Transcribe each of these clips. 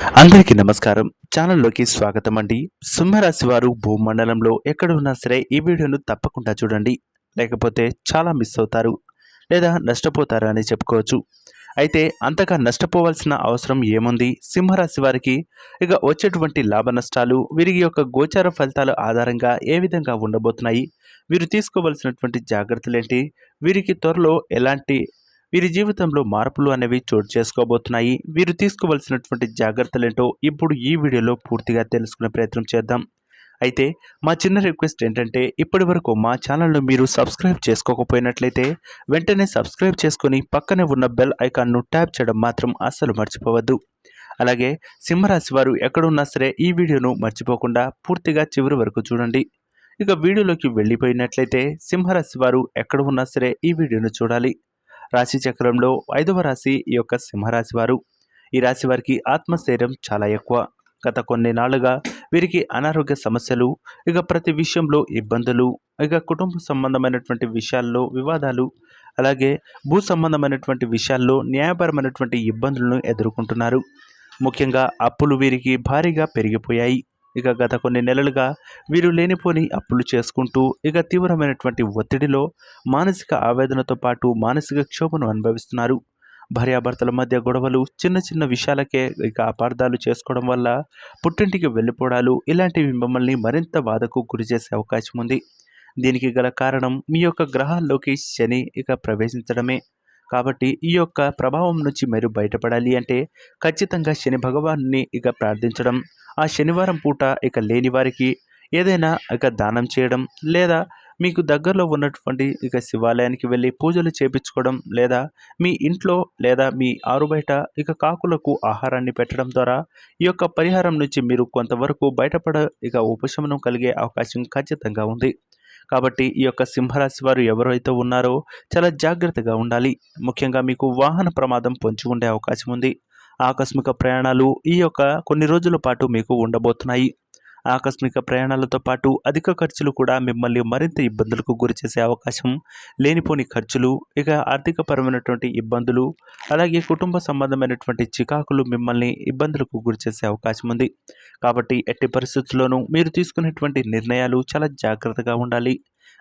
అందరికీ నమస్కారం. ఛానల్లోకి స్వాగతం అండి. సింహరాశి వారు భూమండలంలో ఎక్కడ ఉన్నా సరే ఈ వీడియోను తప్పకుండా చూడండి. లేకపోతే చాలా మిస్ అవుతారు. లేదా నష్టపోతారు అని చెప్పుకోవచ్చు. అయితే అంతగా నష్టపోవాల్సిన అవసరం ఏముంది? సింహరాశి వారికి ఇక వచ్చేటువంటి లాభ నష్టాలు వీరికి యొక్క గోచార ఫలితాల ఆధారంగా ఏ విధంగా ఉండబోతున్నాయి? వీరు తీసుకోవలసినటువంటి జాగ్రత్తలు ఏంటి వీరికి త్వరలో ఎలాంటి వీరి జీవితంలో మార్పులు అనేవి చోటు చేసుకోబోతున్నాయి. వీరు తీసుకోవాల్సినటువంటి జాగ్రత్తలేంటో ఇప్పుడు ఈ వీడియోలో పూర్తిగా తెలుసుకునే ప్రయత్నం చేద్దాం. అయితే మా చిన్న రిక్వెస్ట్ ఏంటంటే ఇప్పటి వరకు మా ఛానల్ను మీరు సబ్స్క్రైబ్ చేసుకోకపోయినట్లయితే వెంటనే సబ్స్క్రైబ్ చేసుకొని పక్కనే ఉన్న బెల్ ఐకాన్ను ట్యాప్ చేయడం మాత్రం అస్సలు మర్చిపోవద్దు. అలాగే సింహరాశి వారు ఎక్కడున్నా సరే ఈ వీడియోను మర్చిపోకుండా పూర్తిగా చివరి వరకు చూడండి. ఇక వీడియోలోకి వెళ్ళిపోయినట్లయితే సింహరాశి వారు ఎక్కడ ఉన్నా సరే ఈ వీడియోను చూడాలి. రాశి చక్రంలో ఐదవ రాశి ఈ యొక్క సింహరాశి వారు ఈ రాశి వారికి ఆత్మస్థైర్యం చాలా ఎక్కువ. గత కొన్ని నాళ్ళుగా వీరికి అనారోగ్య సమస్యలు ఇక ప్రతి విషయంలో ఇబ్బందులు ఇక కుటుంబ సంబంధమైనటువంటి విషయాల్లో వివాదాలు అలాగే భూ సంబంధమైనటువంటి విషయాల్లో న్యాయపరమైనటువంటి ఇబ్బందులను ఎదుర్కొంటున్నారు. ముఖ్యంగా అప్పులు వీరికి భారీగా పెరిగిపోయాయి. ఇక గత కొన్ని నెలలుగా వీరు లేనిపోని అప్పులు చేసుకుంటూ ఇక తీవ్రమైనటువంటి ఒత్తిడిలో మానసిక ఆవేదనతో పాటు మానసిక క్షోభను అనుభవిస్తున్నారు. భార్యాభర్తల మధ్య గొడవలు చిన్న చిన్న విషయాలకే ఇక అపార్థాలు చేసుకోవడం వల్ల పుట్టింటికి వెళ్ళిపోవడాలు ఇలాంటివి మిమ్మల్ని మరింత బాధకు గురి చేసే అవకాశం ఉంది. దీనికి గల కారణం మీ యొక్క గ్రహాల్లోకి శని ఇక ప్రవేశించడమే. కాబట్టి ఈ యొక్క ప్రభావం నుంచి మీరు బయటపడాలి అంటే ఖచ్చితంగా శని భగవాన్ని ఇక ప్రార్థించడం ఆ శనివారం పూట ఇక లేని వారికి ఏదైనా ఇక దానం చేయడం లేదా మీకు దగ్గరలో ఉన్నటువంటి ఇక శివాలయానికి వెళ్ళి పూజలు చేపించుకోవడం లేదా మీ ఇంట్లో లేదా మీ ఆరు బయట ఇక కాకులకు ఆహారాన్ని పెట్టడం ద్వారా ఈ యొక్క పరిహారం నుంచి మీరు కొంతవరకు బయటపడ ఇక ఉపశమనం కలిగే అవకాశం ఖచ్చితంగా ఉంది. కాబట్టి ఈ యొక్క సింహరాశి వారు ఎవరైతే ఉన్నారో చాలా జాగ్రత్తగా ఉండాలి. ముఖ్యంగా మీకు వాహన ప్రమాదం పొంచి ఉండే అవకాశం ఉంది. ఆకస్మిక ప్రయాణాలు ఈ యొక్క కొన్ని రోజుల పాటు మీకు ఉండబోతున్నాయి. ఆకస్మిక ప్రయాణాలతో పాటు అధిక ఖర్చులు కూడా మిమ్మల్ని మరింత ఇబ్బందులకు గురి చేసే అవకాశం లేనిపోని ఖర్చులు ఇక ఆర్థికపరమైనటువంటి ఇబ్బందులు అలాగే కుటుంబ సంబంధమైనటువంటి చికాకులు మిమ్మల్ని ఇబ్బందులకు గురిచేసే అవకాశం ఉంది. కాబట్టి ఎట్టి పరిస్థితుల్లోనూ మీరు తీసుకునేటువంటి నిర్ణయాలు చాలా జాగ్రత్తగా ఉండాలి.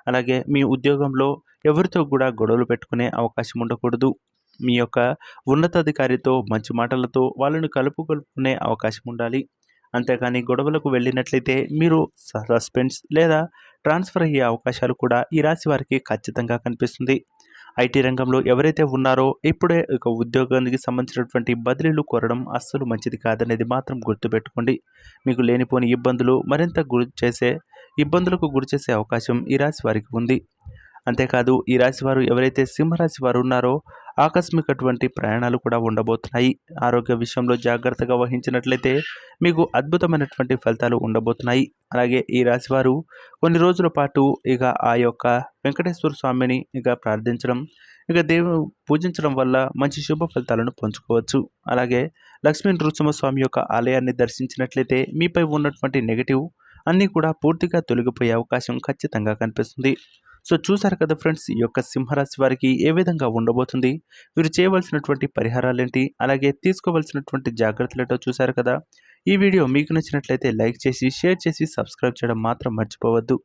అలాగే మీ ఉద్యోగంలో ఎవరితో కూడా గొడవలు పెట్టుకునే అవకాశం ఉండకూడదు. మీ యొక్క ఉన్నతాధికారితో మంచి మాటలతో వాళ్ళను కలుపుకొలుపుకునే అవకాశం ఉండాలి. అంతేకాని గొడవలకు వెళ్ళినట్లయితే మీరు సస్పెండ్స్ లేదా ట్రాన్స్ఫర్ అయ్యే అవకాశాలు కూడా ఈ రాశి వారికి ఖచ్చితంగా కనిపిస్తుంది. ఐటీ రంగంలో ఎవరైతే ఉన్నారో ఇప్పుడే ఒక ఉద్యోగానికి సంబంధించినటువంటి బదిలీలు కోరడం అస్సలు మంచిది కాదనేది మాత్రం గుర్తుపెట్టుకోండి. మీకు లేనిపోని ఇబ్బందులు మరింత గురి చేసే ఇబ్బందులకు గురి చేసే అవకాశం ఈ రాశి వారికి ఉంది. అంతేకాదు ఈ రాశి వారు ఎవరైతే సింహరాశి వారు ఉన్నారో ఆకస్మికటువంటి ప్రయాణాలు కూడా ఉండబోతున్నాయి. ఆరోగ్య విషయంలో జాగ్రత్తగా వహించినట్లయితే మీకు అద్భుతమైనటువంటి ఫలితాలు ఉండబోతున్నాయి. అలాగే ఈ రాశివారు కొన్ని రోజుల పాటు ఇక ఆ యొక్క వెంకటేశ్వర స్వామిని ఇక ప్రార్థించడం ఇక దేవు పూజించడం వల్ల మంచి శుభ ఫలితాలను పంచుకోవచ్చు. అలాగే లక్ష్మీ నృసింహస్వామి యొక్క ఆలయాన్ని దర్శించినట్లయితే మీపై ఉన్నటువంటి నెగిటివ్ అన్నీ కూడా పూర్తిగా తొలగిపోయే అవకాశం ఖచ్చితంగా కనిపిస్తుంది. సో చూసారు కదా ఫ్రెండ్స్ ఈ యొక్క సింహరాశి వారికి ఏ విధంగా ఉండబోతుంది? వీరు చేయవలసినటువంటి పరిహారాలు ఏంటి అలాగే తీసుకోవలసినటువంటి జాగ్రత్తలు ఏంటో చూసారు కదా? ఈ వీడియో మీకు నచ్చినట్లయితే లైక్ చేసి షేర్ చేసి సబ్స్క్రైబ్ చేయడం మాత్రం మర్చిపోవద్దు.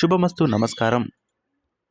శుభమస్తు నమస్కారం.